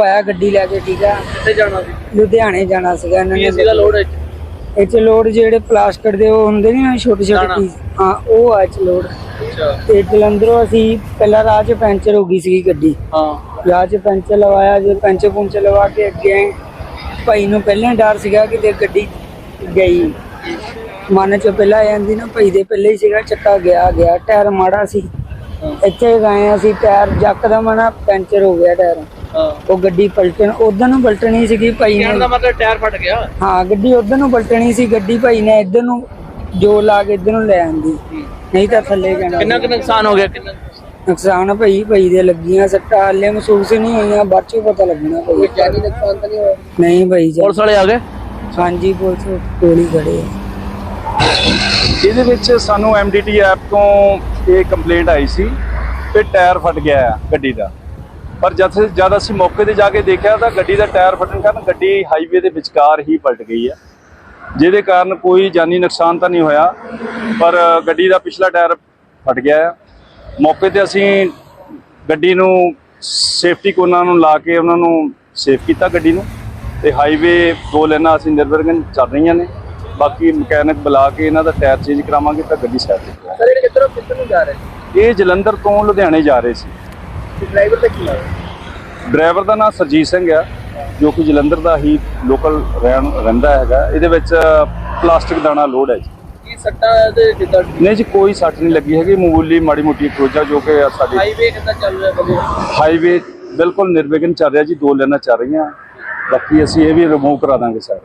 ਆਇਆ ਗੱਡੀ ਲੈ ਕੇ ਠੀਕ ਆ। ਕਿੱਥੇ ਜਾਣਾ ਸੀ? ਲੁਧਿਆਣੇ ਜਾਣਾ ਸੀਗਾ ਇਹਨਾਂ ਨੇ। ਸੀਗਾ ਲੋਡ ਇਹ ਚ ਲੋਡ ਜਿਹੜੇ ਪਲਾਸਟਿਕ ਦੇ ਉਹ ਹੁੰਦੇ ਨੇ ਨਾ ਛੋਟੇ ਛੋਟੇ ਦਾਣਾ। ਪੀਸ ਹਾਂ ਉਹ ਆ ਚ ਲੋਡ। ਅੱਛਾ। ਤੇ ਜਲੰਧਰੋਂ ਅਸੀਂ ਪਹਿਲਾਂ ਰਾਹ 'ਚ ਪੈਂਚਰ ਹੋ ਗਈ ਸੀਗੀ ਗੱਡੀ। ਹਾਂ। ਰਾਹ 'ਚ ਪੈਂਚਰ ਲਵਾਇਆ ਜੇ ਪੈਂਚਰ ਪੁੰਚਰ ਲਵਾ ਕੇ ਅੱਗੇ ਆਏ ਭਾਈ ਨੂੰ ਪਹਿਲਾਂ ਹੀ ਡਰ ਸੀਗਾ ਕਿ ਤੇ ਗੱਡੀ ਗਈ। ਮਨ 'ਚ ਪਹਿਲਾਂ ਆ ਜਾਂਦੀ ਨਾ ਭਾਈ ਦੇ ਪਹਿਲੇ ਹੀ ਸੀਗਾ ਚੱਕਾ ਗਿਆ ਗਿਆ ਟਾਇਰ ਮਾੜਾ ਸੀ। ਇੱਥੇ ਗਏ ਅਸੀਂ ਟਾਇਰ ਜੱਕਦਮ ਨਾ ਪੈਂਚਰ ਹੋ ਗਿਆ ਟਾਇਰ। ਹਾਂ ਉਹ ਗੱਡੀ ਪਲਟਣ ਉਧਰ ਨੂੰ ਪਲਟਣੀ ਸੀਗੀ ਭਾਈ ਕਹਿਣ ਨੇ ਦਾ ਮਤਲਬ ਟਾਇਰ ਫਟ ਗਿਆ। ਹਾਂ ਗੱਡੀ ਉਧਰ ਨੂੰ ਪਲਟਣੀ ਸੀ ਗੱਡੀ ਭਾਈ ਨੇ ਇੱਧਰ ਨੂੰ ਜੋ ਲਾ ਕੇ ਇੱਧਰ ਨੂੰ ਲੈ ਆਂਦੀ। ਨਹੀਂ ਤਾਂ ਥੱਲੇ ਜਾਣਾ ਕਿੰਨਾ ਕੁ ਨੁਕਸਾਨ ਹੋ ਗਿਆ ਕਿੰਨਾ ਨੁਕਸਾਨ? ਭਾਈ ਭਾਈ ਦੇ ਲੱਗੀਆਂ ਸੱਟਾਂ ਹਾਲੇ ਮਹਿਸੂਸ ਹੀ ਨਹੀਂ ਹੋਈਆਂ ਬਾਅਦ ਚੋਂ ਪਤਾ ਲੱਗਣਾ ਭਾਈ। ਜਾਨੀ ਨੁਕਸਾਨ ਤਾਂ ਨਹੀਂ ਹੋਇਆ? ਨਹੀਂ ਭਾਈ ਜੀ। ਪੁਲਿਸ ਵਾਲੇ ਆ ਗਏ? ਹਾਂਜੀ ਪੁਲਿਸ ਕੋਲ ਖੜੇ ਆ। ਇਹਦੇ ਵਿੱਚ ਸਾਨੂੰ ਐਮਡੀਟੀ ਐਪ ਤੋਂ ਇਹ ਕੰਪਲੇਂਟ ਆਈ ਸੀ ਕਿ ਟਾਇਰ ਫਟ ਗਿਆ ਹੈ ਗੱਡੀ ਦਾ। ਪਰ ਜਦ ਜਦ ਅਸੀਂ ਮੌਕੇ ਤੇ ਜਾ ਕੇ ਦੇਖਿਆ ਤਾਂ ਗੱਡੀ ਦਾ ਟਾਇਰ ਫਟਣ ਕਾਰਨ ਗੱਡੀ ਹਾਈਵੇ ਦੇ ਵਿਚਕਾਰ ਹੀ ਪਲਟ ਗਈ ਹੈ। ਜਿਹਦੇ ਕਾਰਨ ਕੋਈ ਜਾਨੀ ਨੁਕਸਾਨ ਤਾਂ ਨਹੀਂ ਹੋਇਆ ਪਰ ਗੱਡੀ ਦਾ ਪਿਛਲਾ ਟਾਇਰ ਫਟ ਗਿਆ ਹੈ। ਮੌਕੇ ਤੇ ਅਸੀਂ ਗੱਡੀ ਨੂੰ ਸੇਫਟੀ ਕੋਨਾਂ ਨੂੰ ਲਾ ਕੇ ਉਹਨਾਂ ਨੂੰ ਸੇਫ ਕੀਤਾ ਗੱਡੀ ਨੂੰ ਤੇ ਹਾਈਵੇ ਦੋ ਲੈਣਾ ਅਸੀਂ ਨਿਰਵਰਗਨ ਚੱਲ ਰਹੀਆਂ ਨੇ। ਬਾਕੀ ਮਕੈਨਿਕ ਬੁਲਾ ਕੇ ਇਹਨਾਂ ਦਾ ਟਾਇਰ ਚੇਂਜ ਕਰਾਵਾਂਗੇ ਤਾਂ ਗੱਡੀ ਸਾਈਡ ਤੇ। ਸਰ ਇਹ ਕਿੱਧਰੋਂ ਕਿੱਧਰ ਨੂੰ ਜਾ ਰਹੇ ਇਹ ਜਲੰਧਰ ਤੋਂ ਲੁਧਿਆਣੇ ਜਾ ਰਹੇ ਸੀ। ਡਰਾਈਵਰ ਦਾ ਕੀ ਨਾਮ? ਡਰਾਈਵਰ ਦਾ ਨਾਮ ਸਰਜੀਤ ਸਿੰਘ ਆ ਜੋ ਕਿ ਜਲੰਧਰ ਦਾ ਹੀ ਲੋਕਲ ਰਹਿਣ ਰਹਿੰਦਾ ਹੈਗਾ। ਇਹਦੇ ਵਿੱਚ ਪਲਾਸਟਿਕ ਦਾਣਾ ਲੋਡ ਹੈ ਜੀ। ਕੀ ਸੱਟਾਂ ਤੇ ਜਿੱਦਾਂ ਨਹੀਂ ਜੀ ਕੋਈ ਸੱਟ ਨਹੀਂ ਲੱਗੀ ਹੈਗੀ। ਮਾਮੂਲੀ ਮਾੜੀ ਮੋਟੀ ਖੋਜਾ ਜੋ ਕਿ ਸਾਡੇ ਹਾਈਵੇ ਕਿੱਦਾਂ ਚੱਲ ਰਿਹਾ ਵਧੀਆ? ਹਾਈਵੇ ਬਿਲਕੁਲ ਨਿਰਵਿਘਨ ਚੱਲ ਰਿਹਾ ਜੀ ਦੋ ਲਾਈਨਾਂ ਚੱਲ ਰਹੀਆਂ। ਬਾਕੀ ਅਸੀਂ ਇਹ ਵੀ ਰਿਮੂਵ ਕਰਾ ਦਾਂਗੇ ਸਾਰੇ।